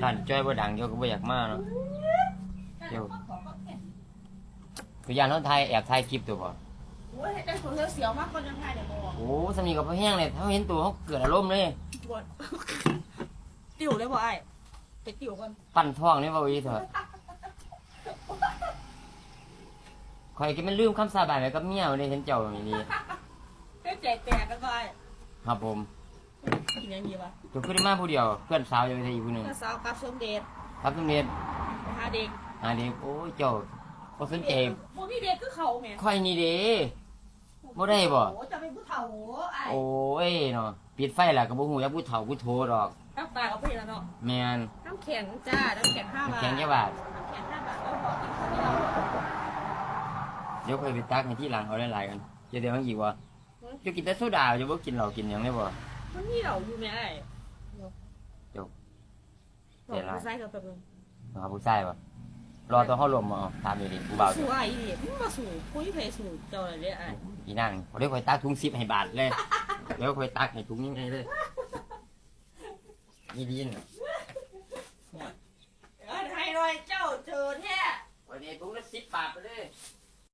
ท่านจ้อยบ่ดังเดี๋ยวก็บ่อยากมาเนาะเดี๋ยวคือยานเขาไทยแอบถ่ายคลิปตัวบ่โอ้ยได้ผลเสียวมากคนยังไงเดี๋ยวบอกโอ้สามีกับพ่อแห้งเลยถ้าเห็นตัวเขาเกิดอารมณ์เลยปวดติวเลยบ่ไอ้ไปติวกันปั่นท้องนี่บ่อีเถอะข่อยก็มันลืมคำสาบานไว้กับเมียวันนี้เห็นเจ้าอย่างนี้เพื่อแจกแจกกันบ่ไอ้ครับผม กินยังดีวะตัวขึ้นมาผู้เดียว เพื่อนสาวอยู่ที่อีกผู้หนึงถ้าสาวกับสมเด็จครับทุกเม็ดหาเด็กอันนี้โอ้ยเจ้าบ่สนใจพวกพี่เด็กคือเขาแม่ข่อยนี่เด้บ่ได้บ่โอ้จะเป็นผู้เฒ่าไอ้โอ้ยเนาะปิดไฟแล้วก็บ่ฮู้จักผู้เฒ่าผู้โทดอกน้ำตาเอาไปแล้วเนาะแม่นน้ำแข็งจ้าน้ำแข็งห้าบาทแข็งแค่บาทน้ำแข็งห้าบาทแล้วบอกกินคนเดียวเดี๋ยวค่อยไปตักให้ที่หลังเอาหลายๆกันเดี๋ยวเดี๋ยวมันอีกว่าจะกินแต่โซดาจะบ่กินเหล้ากินหยังได้บ่ มันเหี่ยวอยู่แม่ไอ้จบเสียกหลาผู้ชายกับแบบนั้นมาผู้ชายปะรอตัวเข้รวมมาตามอยู่ดิผู้บ่าวสูงไอ้นี่มึมาสูงคุยเพยสูงเจ้าอะไรเนี่ยไอ้อีนั่งเดี๋ยวคอยตักทุ่งซิบให้บาทเลยเดี๋ยวคอยตักให้ถุงยังไงเลยนี่ดีนะเออไทยรอยเจ้าเชิญแท้วันนี้ทุ่งละสิบบาทไปเลย